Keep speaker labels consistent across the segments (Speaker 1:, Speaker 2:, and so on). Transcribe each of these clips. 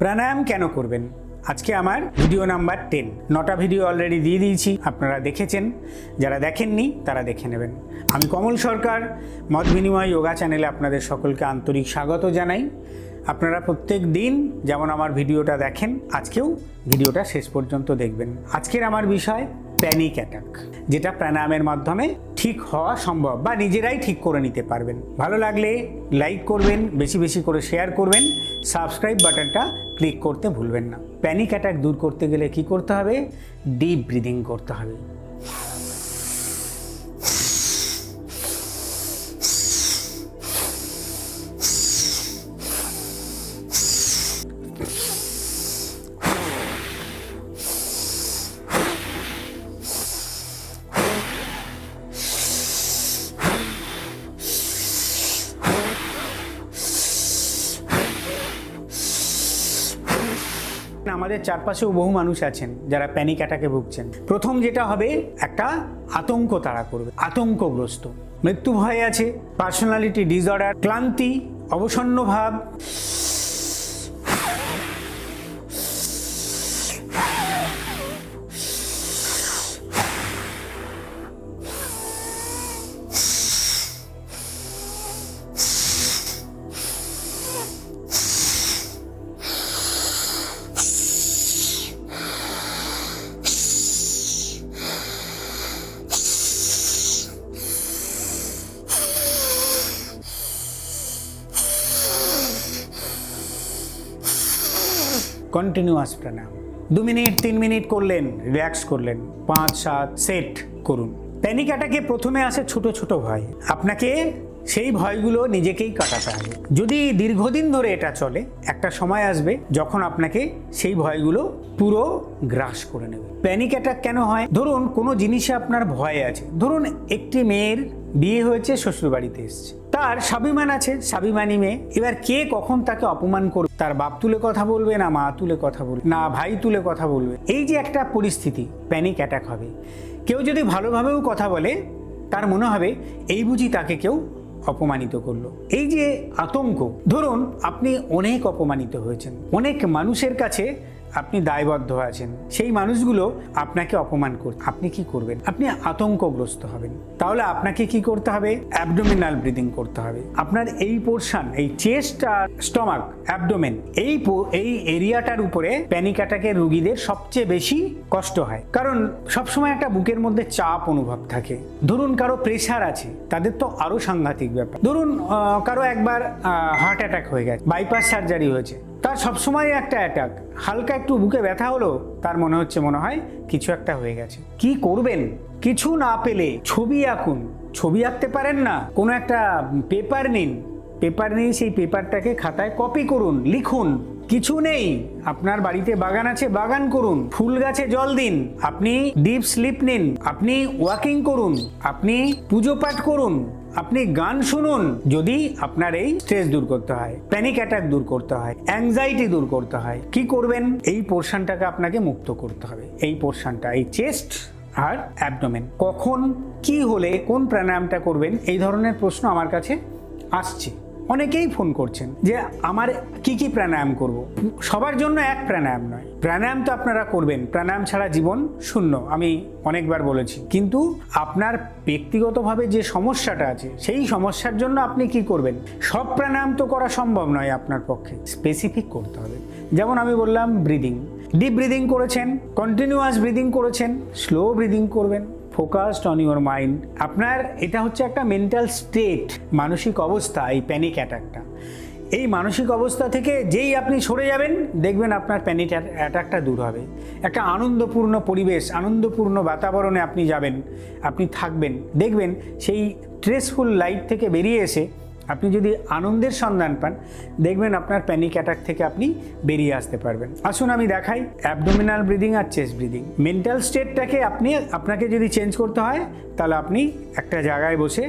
Speaker 1: প্রাণায়াম কেন করবেন? আজকে আমার ভিডিও নাম্বার টেন। নটা ভিডিও অলরেডি দিয়ে দিয়েছি, আপনারা দেখেছেন। যারা দেখেননি, তারা দেখে নেবেন। আমি কমল সরকার, মত বিনিময় যোগা চ্যানেলে আপনাদের সকলকে আন্তরিক স্বাগত জানাই। আপনারা প্রত্যেক দিন যেমন আমার ভিডিওটা দেখেন, আজকেও ভিডিওটা শেষ পর্যন্ত দেখবেন। আজকের আমার বিষয় প্যানিক অ্যাটাক যেটা প্রাণায়ামের মাধ্যমে ঠিক হওয়া সম্ভব বা নিজেরাই ঠিক করে নিতে পারবেন। ভালো লাগলে লাইক করবেন, বেশি বেশি করে শেয়ার করবেন সাবস্ক্রাইব বাটনটা ক্লিক করতে ভুলবেন না। প্যানিক অ্যাটাক দূর করতে গেলে কি করতে হবে? ডিপ ব্রিদিং করতে হবে। আমাদের চারপাশেও বহু মানুষ আছেন যারা প্যানিক অ্যাটাকে ভুগছেন। প্রথম যেটা হবে, একটা আতঙ্ক তারা করবে, আতঙ্কগ্রস্ত। মৃত্যু ভয় আছে পার্সোনালিটি ডিসঅর্ডার ক্লান্তি, অবসন্ন ভাব। কন্টিনিউয়াস প্রাণায়াম দু মিনিট, তিন মিনিট করলেন রিল্যাক্স করলেন। পাঁচ, সাত সেট করুন। প্যানিক অ্যাটাকে প্রথমে আসে ছোট ছোট ভয়। আপনাকে সেই ভয়গুলো নিজেকেই কাটাতে হবে। যদি দীর্ঘদিন ধরে এটা চলে, একটা সময় আসবে যখন আপনাকে সেই ভয়গুলো পুরো গ্রাস করে নেবে। প্যানিক অ্যাটাক কেন হয়? ধরুন কোনো জিনিসে আপনার ভয় আছে। ধরুন একটি মেয়ের বিয়ে হয়েছে, শ্বশুরবাড়িতে এসছে। তার স্বাভিমান আছে, স্বাভিমানী মেয়ে। এবার কে কখন তাকে অপমান করবে? তার বাপ তুলে কথা বলবে, না মা তুলে কথা বলবে, না ভাই তুলে কথা বলবে? এই যে একটা পরিস্থিতি প্যানিক অ্যাটাক হবে। কেউ যদি ভালোভাবেও কথা বলে, তার মনে হবে, এই বুঝি তাকে কেউ অপমানিত করল। এই যে আতঙ্ক, ধরুন আপনি অনেক অপমানিত হয়েছেন। অনেক মানুষের কাছে আপনি দায়বদ্ধ আছেন, সেই মানুষগুলো আপনাকে অপমান করবে আপনি কি করবেন? আপনি আতঙ্কগ্রস্ত হবেন। তাহলে আপনাকে কি করতে হবে? অ্যাবডোমিনাল ব্রিদিং করতে হবে। আপনার এই পোর্শন, এই চেস্ট আর স্টমাক, অ্যাবডোমেন, এই এই এরিয়াটার উপরে প্যানিক অ্যাটাকের রুগীদের সবচেয়ে বেশি কষ্ট হয়। কারণ সবসময় একটা বুকের মধ্যে চাপ অনুভব থাকে। ধরুন কারও প্রেশার আছে, তাদের তো আরও সাংঘাতিক ব্যাপার। ধরুন কারও একবার হার্ট অ্যাটাক হয়ে গেছে, বাইপাস সার্জারি হয়েছে। তার সবসময় একটা অ্যাটাক হালকা একটু বুকে ব্যথা হলো, তার মনে হচ্ছে মনে হয় কিছু একটা হয়ে গেছে। কি করবেন? কিছু না পেলে ছবি আঁকুন। ছবি আঁকতে পারেন না, কোনো একটা পেপার নিন। পেপার নিয়ে সেই পেপারটাকে খাতায় কপি করুন, লিখুন। কিছু নেই। আপনার বাড়িতে বাগান আছে, বাগান করুন। ফুল গাছে জল দিন। আপনি ডিপ স্লিপ নিন। আপনি ওয়াকিং করুন। আপনি পুজো পাঠ করুন। আপনি গান শুনুন। যদি আপনার এই স্ট্রেস দূর করতে হয় প্যানিক অ্যাটাক দূর করতে হয় অ্যাংজাইটি দূর করতে হয়, কি করবেন? এই পোর্শনটাকে আপনাকে মুক্ত করতে হবে। এই পোর্শনটা এই চেস্ট আর অ্যাবডোমেন কখন, কি হলে, কোন প্রাণায়ামটা করবেন? এই ধরনের প্রশ্ন আমার কাছে আসছে। অনেকেই ফোন করছেন যে আমার কি কি প্রাণায়াম করব। সবার জন্য এক প্রাণায়াম নয়। প্রাণায়াম তো আপনারা করবেন। প্রাণায়াম ছাড়া জীবন শূন্য, আমি অনেকবার বলেছি। কিন্তু আপনার ব্যক্তিগতভাবে যে সমস্যাটা আছে, সেই সমস্যার জন্য আপনি কি করবেন? সব প্রাণায়াম তো করা সম্ভব নয় আপনার পক্ষে। স্পেসিফিক করতে হবে। যেমন আমি বললাম ব্রিদিং ডিপ ব্রিদিং করেছেন কন্টিনিউয়াস ব্রিদিং করেছেন স্লো ব্রিদিং করবেন। ফোকাসড অন ইউর মাইন্ড আপনার এটা হচ্ছে একটা মেন্টাল স্টেট মানসিক অবস্থা, এই প্যানিক অ্যাটাকটা এই মানসিক অবস্থা থেকে যেই আপনি সরে যাবেন, দেখবেন আপনার প্যানিক অ্যাটাকটা দূর হবে। একটা আনন্দপূর্ণ পরিবেশ, আনন্দপূর্ণ বাতাবরণে আপনি যাবেন, আপনি থাকবেন। দেখবেন সেই স্ট্রেসফুল লাইফ থেকে বেরিয়ে এসে আপনি যদি আনন্দের সন্ধান পান, দেখবেন আপনার প্যানিক অ্যাটাক থেকে আপনি বেরিয়ে আসতে পারবেন। আসুন আমি দেখাই অ্যাবডোমিনাল ব্রিদিং আর চেস্ট ব্রিদিং মেন্টাল স্টেটটাকে আপনি, আপনাকে যদি চেঞ্জ করতে হয়, তাহলে আপনি একটা জায়গায় বসে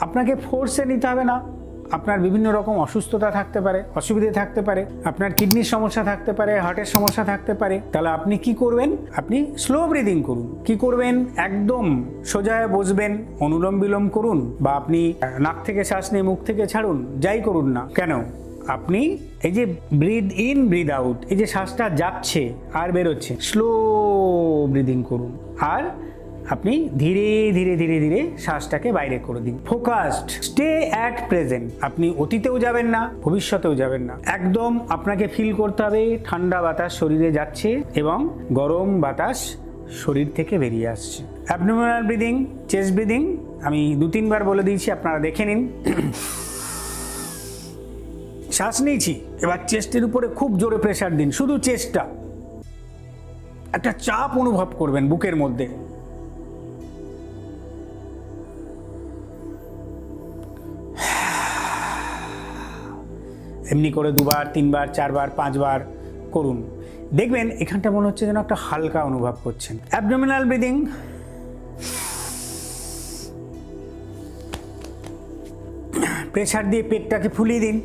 Speaker 1: আপনাকে ফোর্সে নিতে হবে না। আপনার বিভিন্ন রকম অসুস্থতা থাকতে পারে, অসুবিধে থাকতে পারে, আপনার কিডনির সমস্যা থাকতে পারে, হার্টের সমস্যা থাকতে পারে, তাহলে আপনি কি করবেন? আপনি স্লো ব্রিদিং করুন। কি করবেন? একদম সোজা হয়ে বসবেন, অনুলোম বিলোম করুন বা আপনি নাক থেকে শ্বাস নিয়ে মুখ থেকে ছাড়ুন, যাই করুন না কেন? আপনি এই যে ব্রিদ ইন ব্রিদ আউট এই যে শ্বাসটা যাচ্ছে আর বেরোচ্ছে স্লো ব্রিদিং করুন। আর আপনি ধীরে ধীরে ধীরে ধীরে শ্বাসটাকে বাইরে করে দিন। ফোকাসড স্টে অ্যাট প্রেজেন্ট আপনি অতীতেও যাবেন না, ভবিষ্যতেও যাবেন না। একদম আপনাকে ফিল করতে হবে, ঠান্ডা বাতাস শরীরে যাচ্ছে এবং গরম বাতাস শরীর থেকে বেরিয়ে আসছে। অ্যাবনোমিনাল ব্রিদিং চেস্ট ব্রিদিং আমি দু, তিনবার বলে দিয়েছি, আপনারা দেখে নিন। শ্বাস নিয়েছি, এবার চেস্টের উপরে খুব জোরে প্রেশার দিন, শুধু চেস্টটা একটা চাপ অনুভব করবেন বুকের মধ্যে। এমনি করে দুবার, তিনবার, চারবার, পাঁচবার করুন। দেখবেন এখানটা মনে হচ্ছে যেন একটা হালকা অনুভব করছেন। অ্যাবডোমিনাল ব্রিদিং প্রেশার দিয়ে পেটটাকে ফুলিয়ে দিন।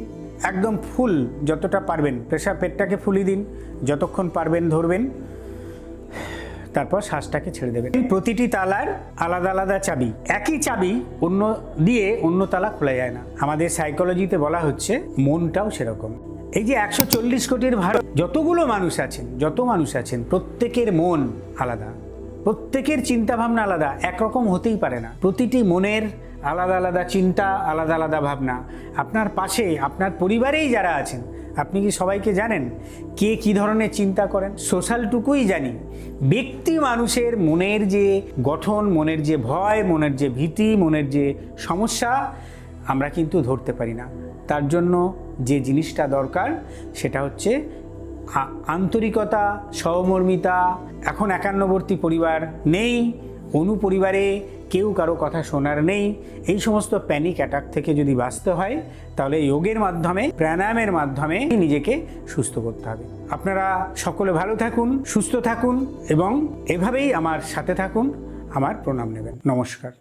Speaker 1: একদম ফুল যতটা পারবেন। প্রেশার পেটটাকে ফুলিয়ে দিন। যতক্ষণ পারবেন ধরবেন। তারপর শ্বাসটাকে ছেড়ে দেবেন প্রতিটি তালার আলাদা আলাদা চাবি। একই চাবি অন্য দিয়ে অন্য তালা খোলা যায় না। আমাদের সাইকোলজিতে বলা হচ্ছে মনটাও সেরকম। এই যে একশো চল্লিশ কোটির ভারত, যতগুলো মানুষ আছেন, যত মানুষ আছেন, প্রত্যেকের মন আলাদা। প্রত্যেকের চিন্তা ভাবনা আলাদা, একরকম হতেই পারে না। প্রতিটি মনের আলাদা আলাদা চিন্তা, আলাদা আলাদা ভাবনা। আপনার পাশে, আপনার পরিবারেই যারা আছেন আপনি কি সবাইকে জানেন কে কি ধরনের চিন্তা করেন? সোশ্যালটুকুই জানি। ব্যক্তি মানুষের মনের যে গঠন, মনের যে ভয়, মনের যে ভীতি, মনের যে সমস্যা, আমরা কিন্তু ধরতে পারি না। তার জন্য যে জিনিসটা দরকার, সেটা হচ্ছে আন্তরিকতা, সহমর্মিতা। এখন একান্নবর্তী পরিবার নেই অনুপরিবারে কেউ কারও কথা শোনার নেই। এই সমস্ত প্যানিক অ্যাটাক থেকে যদি বাঁচতে হয়, তাহলে যোগের মাধ্যমে, প্রাণায়ামের মাধ্যমে নিজেকে সুস্থ করতে হবে। আপনারা সকলে ভালো থাকুন, সুস্থ থাকুন এবং এভাবেই আমার সাথে থাকুন, আমার প্রণাম নেবেন। নমস্কার।